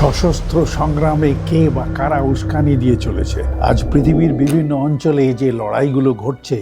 সশস্ত্র সংগ্রামে কে বা কারা উস্কানি দিয়ে চলেছে? আজ পৃথিবীর বিভিন্ন অঞ্চলে যে লড়াইগুলো ঘটছে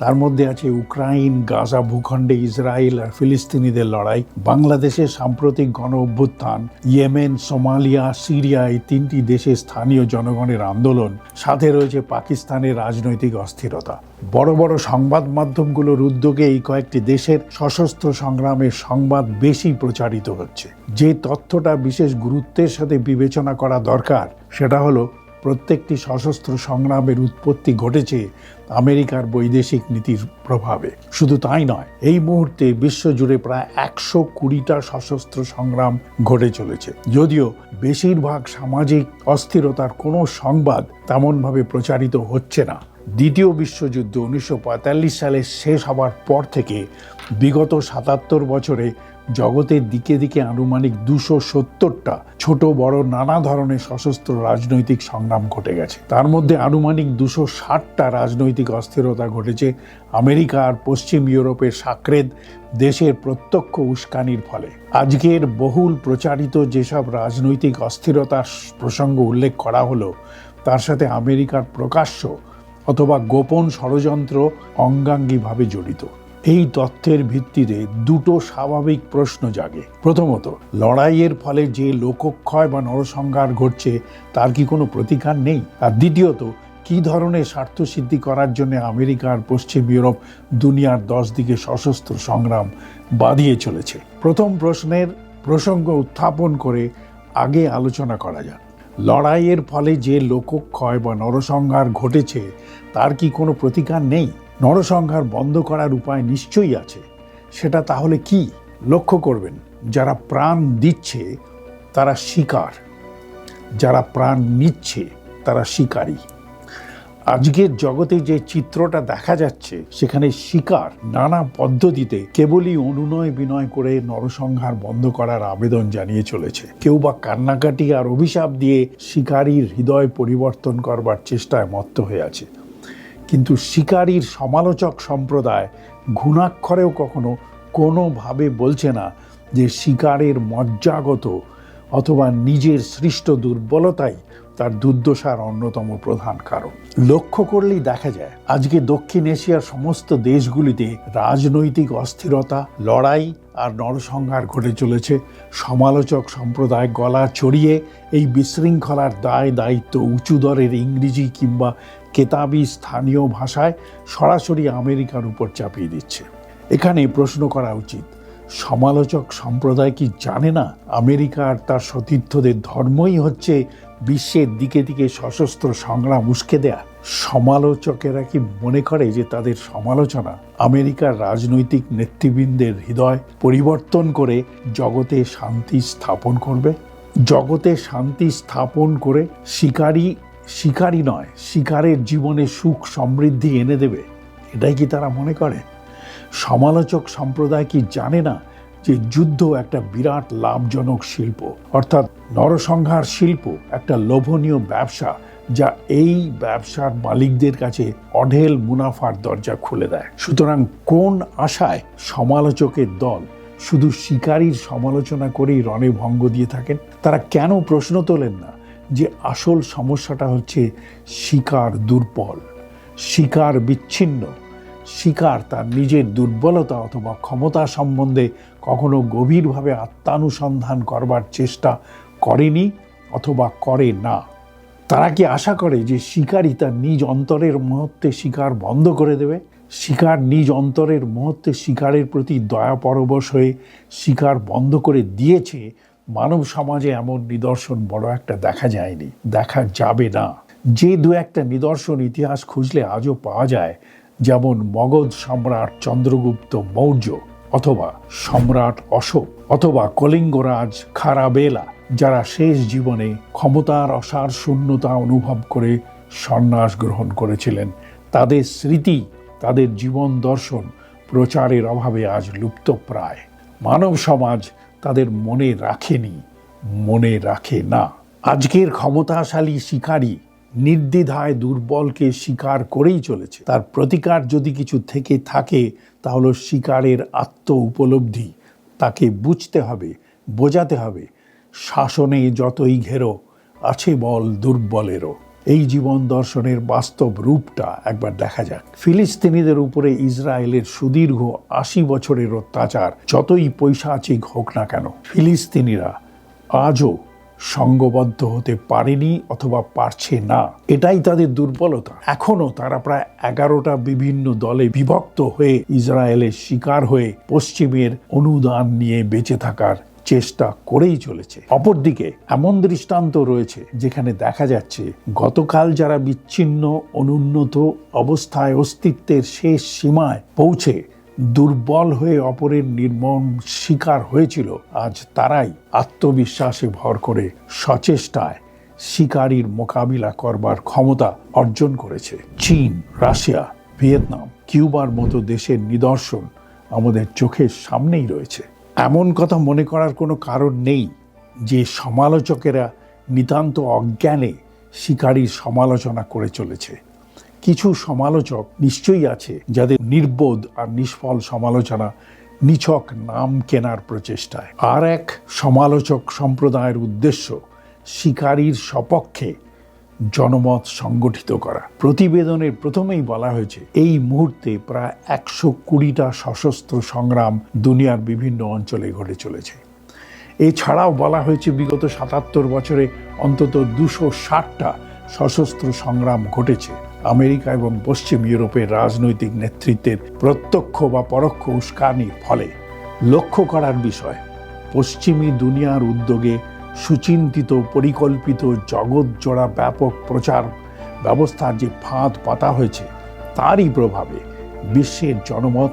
তার মধ্যে আছে ইউক্রাইন, গাজা ভূখণ্ডে ইসরায়েল আর ফিলিস্তিনিদের লড়াই, বাংলাদেশের সাম্প্রতিক গণ অভ্যুত্থান, ইয়েমেন, সোমালিয়া, সিরিয়া এই তিনটি দেশে স্থানীয় জনগণের আন্দোলন, সাথে রয়েছে পাকিস্তানের রাজনৈতিক অস্থিরতা। বড় বড় সংবাদ মাধ্যমগুলোর উদ্যোগে এই কয়েকটি দেশের সশস্ত্র সংগ্রামের সংবাদ বেশি প্রচারিত হচ্ছে। যে তথ্যটা বিশেষ গুরুত্বের সাথে বিবেচনা করা দরকার, সেটা হলো প্রত্যেকটি সশস্ত্র সংগ্রামের উৎপত্তি ঘটেছে আমেরিকার বৈদেশিক নীতির প্রভাবে। শুধু তাই নয়, এই মুহূর্তে বিশ্বজুড়ে প্রায় একশো কুড়িটা সশস্ত্র সংগ্রাম ঘটে চলেছে। যদিও বেশিরভাগ সামাজিক অস্থিরতার কোনো সংবাদ তেমনভাবে প্রচারিত হচ্ছে না। দ্বিতীয় বিশ্বযুদ্ধ উনিশশো পঁয়তাল্লিশ সালে শেষ হবার পর থেকে বিগত সাতাত্তর বছরে জগতের দিকে দিকে আনুমানিক দুশো সত্তরটা ছোট বড় নানা ধরনের সশস্ত্র রাজনৈতিক সংগ্রাম ঘটে গেছে। তার মধ্যে আনুমানিক দুশো ষাটটা রাজনৈতিক অস্থিরতা ঘটেছে আমেরিকা আর পশ্চিম ইউরোপের সাকরেদ দেশের প্রত্যক্ষ উস্কানির ফলে। আজকের বহুল প্রচারিত যেসব রাজনৈতিক অস্থিরতার প্রসঙ্গ উল্লেখ করা হলো, তার সাথে আমেরিকার প্রকাশ্য অথবা গোপন ষড়যন্ত্র অঙ্গাঙ্গিভাবে জড়িত। এই তথ্যের ভিত্তিতে দুটো স্বাভাবিক প্রশ্ন জাগে। প্রথমত, লড়াইয়ের ফলে যে লোকক্ষয় বা নরসংহার ঘটছে, তার কি কোনো প্রতিকার নেই? আর দ্বিতীয়ত, কি ধরনের স্বার্থসিদ্ধি করার জন্য আমেরিকা আর পশ্চিম ইউরোপ দুনিয়ার দশ দিকে সশস্ত্র সংগ্রাম বাঁধিয়ে চলেছে? প্রথম প্রশ্নের প্রসঙ্গ উত্থাপন করে আগে আলোচনা করা যাক। লড়াইয়ের ফলে যে লোকক্ষয় বা নরসংহার ঘটেছে, তার কি কোনো প্রতিকার নেই? নরসংহার বন্ধ করার উপায় নিশ্চয়ই আছে। সেটা তাহলে কি? লক্ষ্য করবেন, যারা প্রাণ দিচ্ছে, তারা শিকার। যারা প্রাণ নিচ্ছে, তারা শিকারী। আজকের জগতে যে চিত্রটা দেখা যাচ্ছে, সেখানে শিকার নানা পদ্ধতিতে কেবলই অনুনয় বিনয় করে নরসংহার বন্ধ করার আবেদন জানিয়ে চলেছে। কেউ বা কান্নাকাটি আর অভিশাপ দিয়ে শিকারীর হৃদয় পরিবর্তন করবার চেষ্টায় মত্ত হয়ে আছে। কিন্তু শিকারীর সমালোচক সম্প্রদায় ঘুণাক্ষরেও কখনো কোনোভাবে বলছে না যে শিকারের মজ্জাগত অথবা নিজের সৃষ্ট দুর্বলতাই তার দুর্দশার অন্যতম প্রধান কারণ। লক্ষ্য করলেই দেখা যায়, আজকে দক্ষিণ এশিয়ার সমস্ত দেশগুলিতে রাজনৈতিক অস্থিরতা, লড়াই আর নরসংহার ঘটে চলেছে। সমালোচক সম্প্রদায় গলা চড়িয়ে এই বিশৃঙ্খলার দায় দায়িত্ব উঁচু দরের ইংরেজি কিংবা কেতাবি স্থানীয় ভাষায় সরাসরি আমেরিকার উপর চাপিয়ে দিচ্ছে। এখানে প্রশ্ন করা উচিত, সমালোচক সম্প্রদায় কি জানে না আমেরিকা আর তার সতীর্থদের ধর্মই হচ্ছে বিশ্বের দিকে দিকে সশস্ত্র সংগ্রাম উস্কে দেয়া সমালোচকেরা কি মনে করে যে তাদের সমালোচনা আমেরিকার রাজনৈতিক নেতৃবৃন্দের হৃদয় পরিবর্তন করে জগতে শান্তি স্থাপন করবে? জগতে শান্তি স্থাপন করে শিকারী শিকারী নয়, শিকারের জীবনে সুখ সমৃদ্ধি এনে দেবে। এটাই কি তারা মনে করে? সমালোচক সম্প্রদায় কি জানে না যে যুদ্ধ একটা বিরাট লাভজনক শিল্প, অর্থাৎ নরসংহার শিল্প একটা লোভনীয় ব্যবসা যা এই ব্যবসার মালিকদের কাছে অঢেল মুনাফার দরজা খুলে দেয়। সুতরাং কোন আশায় সমালোচকের দল শুধু শিকারীর সমালোচনা করেই রণে ভঙ্গ দিয়ে থাকেন? তারা কেন প্রশ্ন তোলেন না যে আসল সমস্যাটা হচ্ছে শিকার দুর্বল, শিকার বিচ্ছিন্ন, শিকার তার নিজের দুর্বলতা অথবা ক্ষমতা সম্বন্ধে কখনো গভীরভাবে আত্মানুসন্ধান করবার চেষ্টা করেনি অথবা করে না। তারা কি আশা করে যে শিকারই তার নিজ অন্তরের মুহূর্তে শিকার বন্ধ করে দেবে? শিকার নিজ অন্তরের মুহূর্তে শিকারের প্রতি দয়া পরবশ হয়ে শিকার বন্ধ করে দিয়েছে, মানব সমাজে এমন নিদর্শন বড় একটা দেখা যায়নি, দেখা যাবে না। যে দু একটা নিদর্শন ইতিহাস খুঁজলে আজও পাওয়া যায়, যেমন মগধ সম্রাট চন্দ্রগুপ্ত মৌর্য। অথবা সম্রাট অশোক, অথবা কলিঙ্গরাজ খারাবেলা, যারা শেষ জীবনে ক্ষমতার অসার শূন্যতা অনুভব করে সন্ন্যাস গ্রহণ করেছিলেন, তাদের স্মৃতি, তাদের জীবন দর্শন প্রচারের অভাবে আজ লুপ্তপ্রায় মানব সমাজ তাদের মনে রাখেনি, মনে রাখে না। আজকের ক্ষমতাশালী শিকারী নির্দ্বিধায় দুর্বলকে স্বীকার করেই চলেছে। তার প্রতিকার যদি কিছু থেকে থাকে, তাহলে শিকারের আত্ম উপলব্ধি তাকে বুঝতে হবে, বোঝাতে হবে। শাসনে যতই ঘেরো, আছে বল দুর্বলেরও। এই জীবন দর্শনের বাস্তব রূপটা একবার দেখা যাক। ফিলিস্তিনিদের উপরে ইসরায়েলের সুদীর্ঘ আশি বছরের অত্যাচার, যতই পয়সা পৈশাচিক হোক না কেন, ফিলিস্তিনিরা আজও সঙ্গবদ্ধ হতে পারেনি অথবা পারছে না। এটাই তাদের দুর্বলতা। এখনও তারা প্রায় এগারোটা বিভিন্ন দলে বিভক্ত হয়ে ইসরায়েলের শিকার হয়ে পশ্চিমের অনুদান নিয়ে বেঁচে থাকার চেষ্টা করেই চলেছে। অপরদিকে এমন দৃষ্টান্ত রয়েছে যেখানে দেখা যাচ্ছে গতকাল যারা বিচ্ছিন্ন, অনুন্নত অবস্থায় অস্তিত্বের শেষ সীমায় পৌঁছে দুর্বল হয়ে অপরের নির্মম শিকার হয়েছিল। আজ তারাই আত্মবিশ্বাসে ভর করে সচেষ্টায় শিকারীর মোকাবিলা করবার ক্ষমতা অর্জন করেছে। চীন, রাশিয়া, ভিয়েতনাম, কিউবার মতো দেশের নিদর্শন আমাদের চোখের সামনেই রয়েছে। এমন কথা মনে করার কোনো কারণ নেই যে সমালোচকেরা নিতান্ত অজ্ঞানে শিকারীর সমালোচনা করে চলেছে। কিছু সমালোচক নিশ্চয়ই আছে যাদের নির্বোধ আর নিষ্ফল সমালোচনা নিছক নাম কেনার প্রচেষ্টায়। আর এক সমালোচক সম্প্রদায়ের উদ্দেশ্য শিকারীর সপক্ষে জনমত সংগঠিত করা। প্রতিবেদনের প্রথমেই বলা হয়েছে, এই মুহূর্তে প্রায় একশো কুড়িটা সশস্ত্র সংগ্রাম দুনিয়ার বিভিন্ন অঞ্চলে ঘটে চলেছে। এছাড়াও বলা হয়েছে, বিগত সাতাত্তর বছরে অন্তত দুশো ষাটটা সশস্ত্র সংগ্রাম ঘটেছে। আমেরিকা এবং পশ্চিম ইউরোপের রাজনৈতিক নেতৃত্বের প্রত্যক্ষ বা পরোক্ষ উস্কানির ফলে লক্ষ্য করার বিষয়, পশ্চিমী দুনিয়ার উদ্যোগে সুচিন্তিত, পরিকল্পিত জগৎ জোড়া ব্যাপক প্রচার ব্যবস্থার যে ফাঁদ পাতা হয়েছে, তারই প্রভাবে বিশ্বের জনমত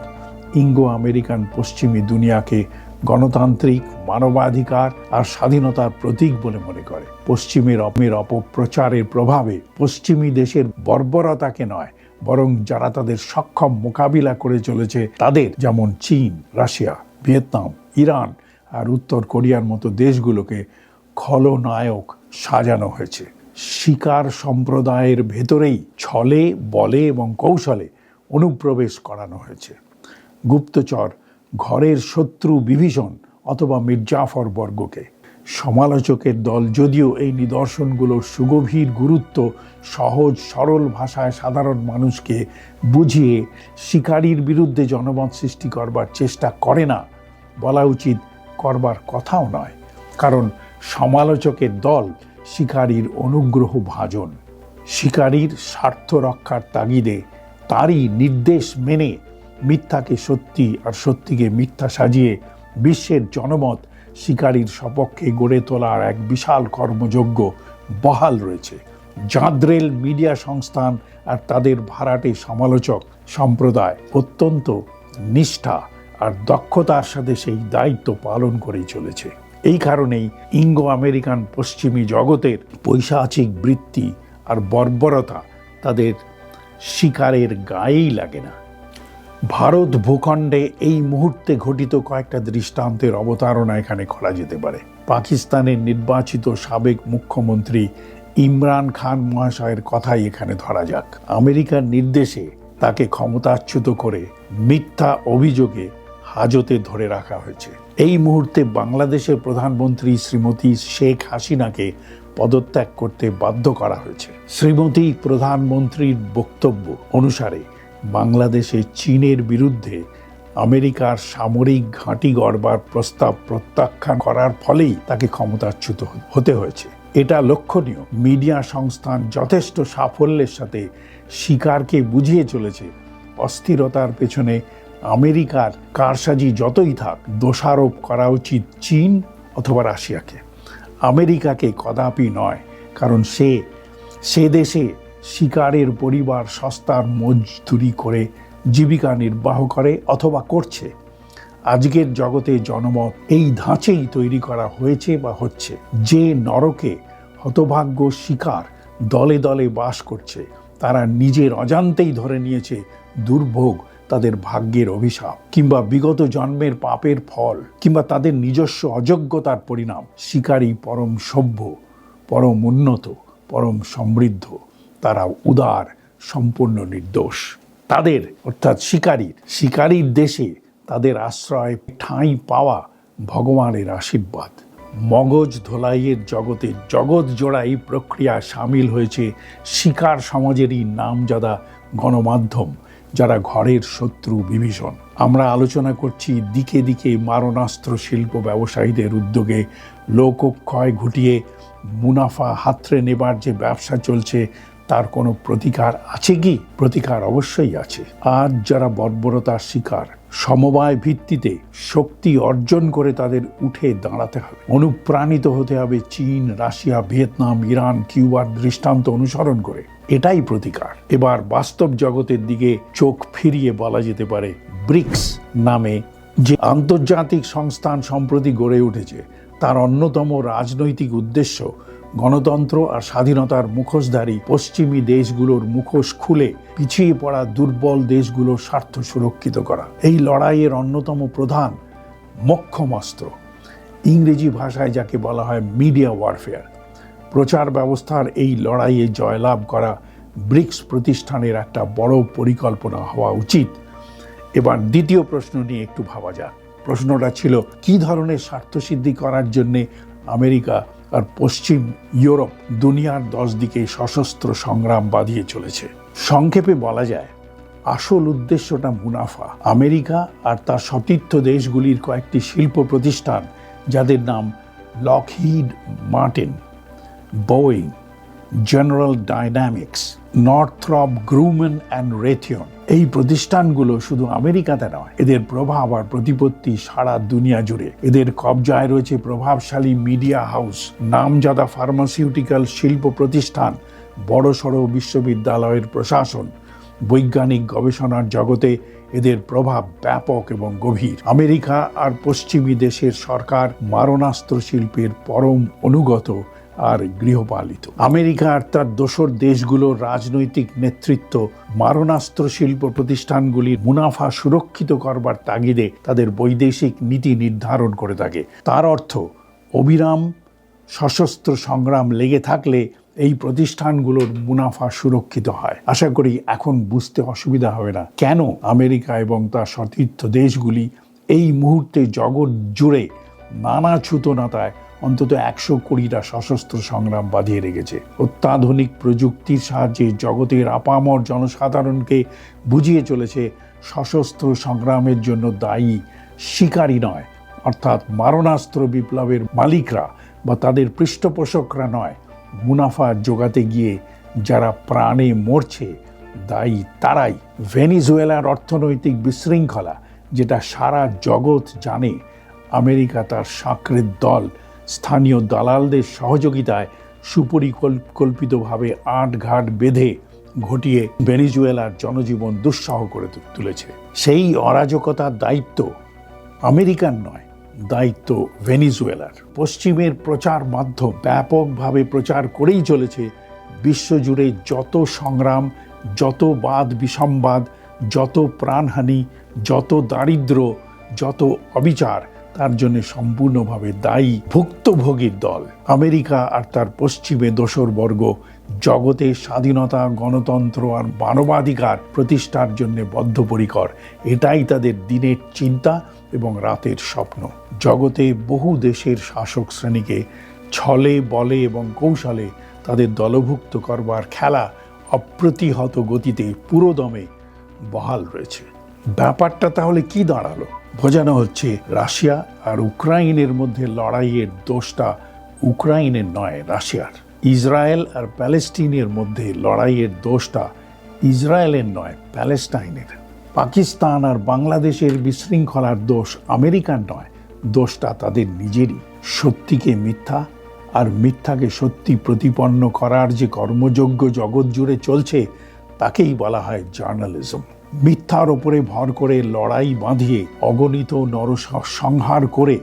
ইঙ্গো আমেরিকান পশ্চিমী দুনিয়াকে গণতান্ত্রিক, মানবাধিকার আর স্বাধীনতার প্রতীক বলে মনে করে। পশ্চিমের অপমের অপপ্রচারের প্রভাবে পশ্চিমী দেশের বর্বরতাকে নয়, বরং যারা তাদের সক্ষম মোকাবিলা করে চলেছে তাদের, যেমন চীন, রাশিয়া, ভিয়েতনাম, ইরান আর উত্তর কোরিয়ার মতো দেশগুলোকে খলনায়ক সাজানো হয়েছে। শিকার সম্প্রদায়ের ভেতরেই ছলে, বলে এবং কৌশলে অনুপ্রবেশ করানো হয়েছে। গুপ্তচর ঘরের শত্রু বিভীষণ অথবা মির্জাফর বর্গকে। সমালোচকের দল যদিও এই নিদর্শনগুলোর সুগভীর গুরুত্ব সহজ, সরল ভাষায় সাধারণ মানুষকে বুঝিয়ে শিকারীর বিরুদ্ধে জনমত সৃষ্টি করবার চেষ্টা করে না বলা উচিত করবার কথাও নয়, কারণ সমালোচকের দল শিকারীর অনুগ্রহ ভাজন। শিকারীর স্বার্থ রক্ষার তাগিদে তারই নির্দেশ মেনে মিথ্যাকে সত্যি আর সত্যিকে মিথ্যা সাজিয়ে বিশ্বের জনমত শিকারীর সপক্ষে গড়ে তোলার এক বিশাল কর্মযজ্ঞ বহাল রয়েছে। জাদ্রেল মিডিয়া সংস্থান আর তাদের ভাড়াটে সমালোচক সম্প্রদায় অত্যন্ত নিষ্ঠা আর দক্ষতার সাথে সেই দায়িত্ব পালন করেই চলেছে। এই কারণেই ইঙ্গো আমেরিকান পশ্চিমী জগতের পৈশাচিক বৃত্তি আর বর্বরতা তাদের শিকারের গায়েই লাগে না। ভারত ভূখণ্ডে এই মুহূর্তে ঘটিত কয়েকটা দৃষ্টান্তের অবতারণা এখানে করা যেতে পারে। পাকিস্তানের নির্বাচিত সাবেক মুখ্যমন্ত্রী ইমরান খান মহাশয়ের কথাই এখানে ধরা যাক। আমেরিকার নির্দেশে তাকে ক্ষমতাচ্যুত করে মিথ্যা অভিযোগে হাজতে ধরে রাখা হয়েছে। এই মুহূর্তে বাংলাদেশের প্রধানমন্ত্রী শ্রীমতী শেখ হাসিনাকে পদত্যাগ করতে বাধ্য করা হয়েছে। শ্রীমতী প্রধানমন্ত্রীর বক্তব্য অনুসারে বাংলাদেশে চীনের বিরুদ্ধে আমেরিকার সামরিক ঘাঁটি গড়বার প্রস্তাব প্রত্যাখ্যান করার ফলেই তাকে ক্ষমতাচ্যুত হতে হয়েছে। এটা লক্ষণীয়। মিডিয়া সংস্থান যথেষ্ট সাফল্যের সাথে শিকারকে বুঝিয়ে চলেছে। অস্থিরতার পেছনে আমেরিকার কারসাজি যতই থাক, দোষারোপ করা উচিত চীন অথবা রাশিয়াকে। আমেরিকাকে কদাপি নয়, কারণ সে সে দেশে শিকারের পরিবার সস্তার মজদুরি করে জীবিকা নির্বাহ করে অথবা করছে। আজকের জগতে জনমত এই ধাঁচেই তৈরি করা হয়েছে বা হচ্ছে। যে নরকে হতভাগ্য শিকার দলে দলে বাস করছে, তারা নিজের অজান্তেই ধরে নিয়েছে দুর্ভোগ তাদের ভাগ্যের অভিশাপ কিংবা বিগত জন্মের পাপের ফল কিংবা তাদের নিজস্ব অযোগ্যতার পরিণাম। শিকারী পরম সভ্য, পরম উন্নত, পরম সমৃদ্ধ। তারা উদার, সম্পূর্ণ নির্দোষ। তাদের, অর্থাৎ শিকারীর শিকারীর দেশে তাদের আশ্রয়, ঠাঁই পাওয়া ভগবানের আশীর্বাদ। মগজ ধোলাইয়ের জগতে জগৎ জোড়াই প্রক্রিয়া সামিল হয়েছে শিকার সমাজেরই নামজাদা গণমাধ্যম, যারা ঘরের শত্রু বিভীষণ। আমরা আলোচনা করছি দিকে দিকে মারণাস্ত্র শিল্প ব্যবসায়ীদের উদ্যোগে। লোকক্ষয় ঘটিয়ে মুনাফা হাতড়ে নেবার যে ব্যবসা চলছে তার কোনো প্রতিকার আছে কি? প্রতিকার অবশ্যই আছে। আজ যারা বর্বরতার শিকার, সমবায় ভিত্তিতে শক্তি অর্জন করে তাদের উঠে দাঁড়াতে হবে। অনুপ্রাণিত হতে হবে চীন, রাশিয়া, ভিয়েতনাম, ইরান, কিউবার দৃষ্টান্ত অনুসরণ করে। এটাই প্রতিকার। এবার বাস্তব জগতের দিকে চোখ ফিরিয়ে বলা যেতে পারে ব্রিক্স নামে যে আন্তর্জাতিক সংস্থান সম্প্রতি গড়ে উঠেছে। তার অন্যতম রাজনৈতিক উদ্দেশ্য গণতন্ত্র আর স্বাধীনতার মুখোশধারী পশ্চিমী দেশগুলোর মুখোশ খুলে পিছিয়ে পড়া দুর্বল দেশগুলোর স্বার্থ সুরক্ষিত করা। এই লড়াইয়ের অন্যতম প্রধান মক্ষম অস্ত্র ইংরেজি ভাষায় যাকে বলা হয় মিডিয়া ওয়ারফেয়ার। প্রচার ব্যবস্থার এই লড়াইয়ে জয়লাভ করা ব্রিক্স প্রতিষ্ঠানের একটা বড় পরিকল্পনা হওয়া উচিত। এবার দ্বিতীয় প্রশ্ন নিয়ে একটু ভাবা যাক। প্রশ্নটা ছিল, কি ধরনের স্বার্থসিদ্ধি করার জন্যে আমেরিকা আর পশ্চিম ইউরোপ দুনিয়ার দশ দিকে সশস্ত্র সংগ্রাম বাঁধিয়ে চলেছে। সংক্ষেপে বলা যায়, আসল উদ্দেশ্যটা মুনাফা। আমেরিকা আর তার সতীর্থ দেশগুলির কয়েকটি শিল্প প্রতিষ্ঠান, যাদের নাম Lockheed Martin Boeing General Dynamics Northrop Grumman and Raytheon এই প্রতিষ্ঠানগুলো শুধু আমেরিকাতে নয়, এদের প্রভাব আর প্রতিপত্তি সারা দুনিয়া জুড়ে। এদের কবজায় রয়েছে প্রভাবশালী মিডিয়া হাউস, নামজাদা ফার্মাসিউটিক্যাল শিল্প প্রতিষ্ঠান বড় বড়সড় বিশ্ববিদ্যালয়ের প্রশাসন। বৈজ্ঞানিক গবেষণার জগতে এদের প্রভাব ব্যাপক এবং গভীর। আমেরিকা আর পশ্চিমী দেশের সরকার মারণাস্ত্র শিল্পের পরম অনুগত। আর গৃহপালিত। আমেরিকা আর তার দোসর দেশগুলোর রাজনৈতিক নেতৃত্ব মারণাস্ত্র শিল্প প্রতিষ্ঠানগুলির মুনাফা সুরক্ষিত করবার তাগিদে তাদের বৈদেশিক নীতি নির্ধারণ করে থাকে। তার অর্থ, অবিরাম সশস্ত্র সংগ্রাম লেগে থাকলে এই প্রতিষ্ঠানগুলোর মুনাফা সুরক্ষিত হয়। আশা করি এখন বুঝতে অসুবিধা হবে না। কেন আমেরিকা এবং তার সতীর্থ দেশগুলি এই মুহূর্তে জগৎ জুড়ে নানা ছুতনাতায় অন্তত একশো কুড়িটা সশস্ত্র সংগ্রাম বাঁধিয়ে রেখেছে। অত্যাধুনিক প্রযুক্তির সাহায্যে জগতের আপামর জনসাধারণকে বুঝিয়ে চলেছে, সশস্ত্র সংগ্রামের জন্য দায়ী শিকারী নয়, অর্থাৎ মারণাস্ত্র বিপ্লবের মালিকরা বা তাদের পৃষ্ঠপোষকরা নয়, মুনাফা জোগাতে গিয়ে যারা প্রাণে মরছে, দায়ী তারাই। ভেনিজুয়েলার অর্থনৈতিক বিশৃঙ্খলা, যেটা সারা জগৎ জানে, আমেরিকা তার সাঁকড়ের দল স্থানীয় দালালদের সহযোগিতায় সুপরিকল্পিতভাবে আট ঘাট বেঁধে ঘটিয়ে ভেনিজুয়েলার জনজীবন দুঃসহ করে তুলেছে। সেই অরাজকতার দায়িত্ব আমেরিকান নয়, দায়িত্ব ভেনিজুয়েলার। পশ্চিমের প্রচার মাধ্যম ব্যাপকভাবে প্রচার করেই চলেছে বিশ্বজুড়ে যত সংগ্রাম, যত বাদ বিসম্বাদ, যত প্রাণহানি, যত দারিদ্র যত অবিচার তার জন্য সম্পূর্ণভাবে দায়ী ভুক্তভোগীর দল। আমেরিকা আর তার পশ্চিমে দোসর বর্গ জগতে স্বাধীনতা, গণতন্ত্র আর মানবাধিকার প্রতিষ্ঠার জন্য বদ্ধপরিকর। এটাই তাদের দিনের চিন্তা এবং রাতের স্বপ্ন। জগতে বহু দেশের শাসক শ্রেণীকে ছলে, বলে এবং কৌশলে তাদের দলভুক্ত করবার খেলা অপ্রতিহত গতিতে পুরোদমে বহাল রয়েছে। ব্যাপারটা তাহলে কি দাঁড়াল? বোঝানো হচ্ছে রাশিয়া আর উক্রাইনের মধ্যে লড়াইয়ের দোষটা উক্রাইনের নয়, রাশিয়ার। ইসরায়েল আর প্যালেস্টিনের মধ্যে লড়াইয়ের দোষটা ইসরায়েলের নয়, প্যালেস্টাইনের। পাকিস্তান আর বাংলাদেশের বিশৃঙ্খলার দোষ আমেরিকার নয়, দোষটা তাদের নিজেরই। সত্যিকে মিথ্যা আর মিথ্যাকে সত্যি প্রতিপন্ন করার যে কর্মযোগ্য জগৎ জুড়ে চলছে, তাকেই বলা হয় জার্নালিজম। মিথ্যার ওপরে ভর করে লড়াই বাঁধিয়ে অগণিত নরস সংহার করে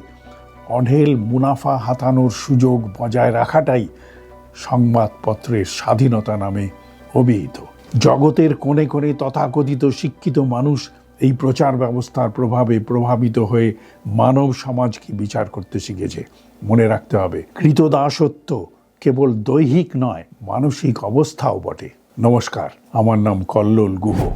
অঢেল মুনাফা হাতানোর সুযোগ বজায় রাখাটাই সংবাদপত্রের স্বাধীনতা নামে অভিহিত। জগতের কোণে কোণে তথাকথিত শিক্ষিত মানুষ এই প্রচার ব্যবস্থার প্রভাবে প্রভাবিত হয়ে মানব সমাজকে বিচার করতে শিখেছে। মনে রাখতে হবে, কৃতদাসত্ব কেবল দৈহিক নয়, মানসিক অবস্থাও বটে। নমস্কার, আমার নাম কল্লোল গুহ।